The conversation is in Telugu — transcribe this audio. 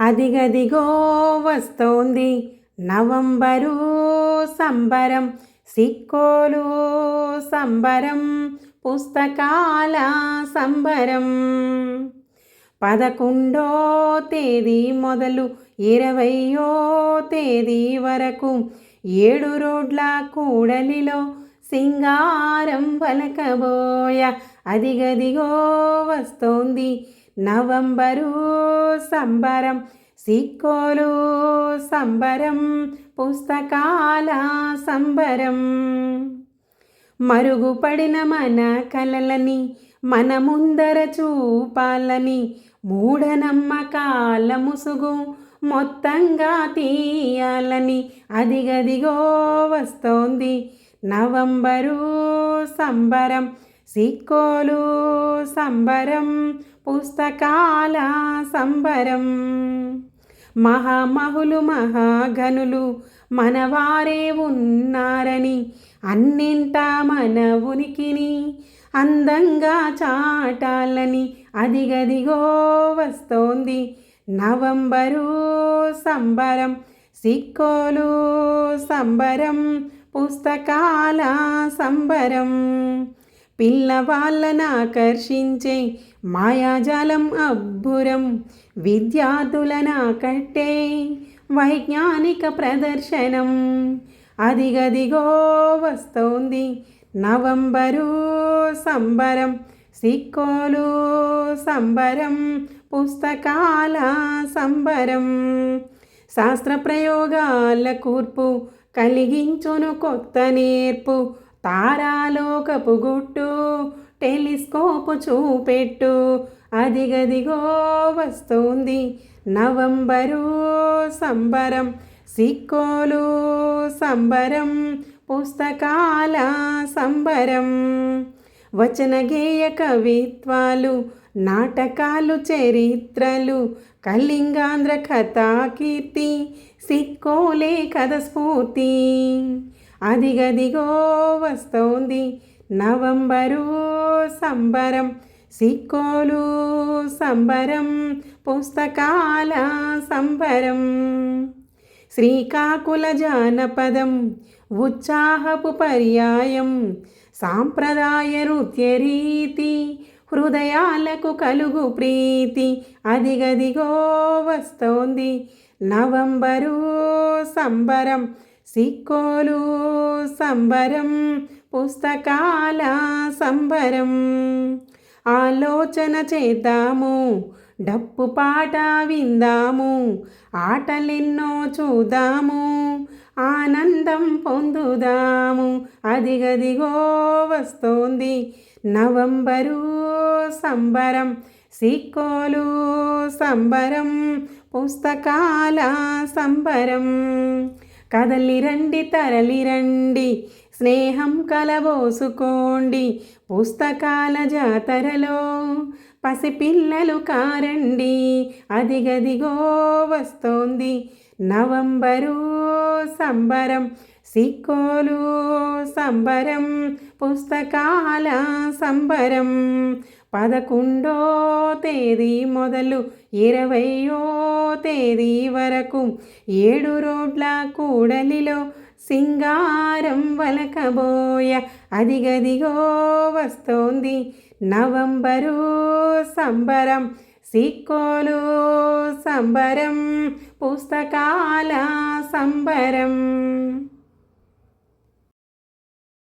అదిగదిగో వస్తోంది నవంబరు సంబరం సిక్కోలు సంబరం పుస్తకాల సంబరం. పదకొండో తేదీ మొదలు ఇరవయో తేదీ వరకు ఏడు రోడ్ల కూడలిలో సింగారం పలకబోయ అదిగదిగో వస్తోంది నవంబరు సంబరం సిక్కోలు సంబరం పుస్తకాల సంబరం. మరుగుపడిన మన కలలని మన ముందర చూపాలని మూఢనమ్మకాల ముసుగు మొత్తంగా తీయాలని అదిగదిగో వస్తోంది నవంబరు సంబరం సిక్కోలు సంబరం పుస్తకాల సంబరం. మహామహులు మహాగనులు మనవారే ఉన్నారని అన్నింట మన ఉనికిని అందంగా చాటాలని అదిగదిగో వస్తోంది నవంబరు సంబరం. సిక్కోలు సంబరం పుస్తకాల సంబరం. పిల్లవాళ్ళను ఆకర్షించే మాయాజాలం అబ్బురం. విద్యార్థులను కట్టే వైజ్ఞానిక ప్రదర్శనం. అదిగదిగో వస్తోంది నవంబరు సంబరం. సిక్కోలు సంబరం పుస్తకాల సంబరం. శాస్త్ర ప్రయోగాల కూర్పు కలిగించును కొత్త నేర్పు. తారాలోకపు గుట్టు టెలిస్కోపు చూపెట్టు. అదిగదిగో వస్తోంది నవంబరు సంబరం సిక్కోలు సంబరం పుస్తకాల సంబరం. వచన గేయ కవిత్వాలు నాటకాలు చరిత్రలు కళింగాంధ్ర కథా కీర్తి సిక్కోలే కథ స్ఫూర్తి అదిగదిగో వస్తోంది నవంబరు సంబరం సిక్కోలు సంబరం పుస్తకాల సంబరం. శ్రీకాకుళ జానపదం ఉత్సాహపు పర్యాయం సాంప్రదాయ నృత్య రీతి హృదయాలకు కలుగు ప్రీతి. అదిగదిగో వస్తోంది నవంబరు సంబరం సిక్కోలు సంబరం పుస్తకాల సంబరం. ఆలోచన చేద్దాము డప్పు పాట విందాము ఆటలెన్నో చూద్దాము ఆనందం పొందుదాము. అదిగదిగో వస్తోంది నవంబరు సంబరం సిక్కోలు సంబరం పుస్తకాల సంబరం. కదలి రండి తరలి రండి స్నేహం కలబోసుకోండి పుస్తకాల జాతరలో పసిపిల్లలు కారండి అదిగదిగో వస్తోంది నవంబరు సంబరం సిక్కోలు సంబరం పుస్తకాల సంబరం పదకొండో తేదీ మొదలు ఇరవయో తేదీ వరకు ఏడు రోడ్ల కూడలిలో సింగారం వలకబోయ అదిగదిగో వస్తోంది నవంబరు సంబరం సిక్కోలు సంబరం పుస్తకాల సంబరం.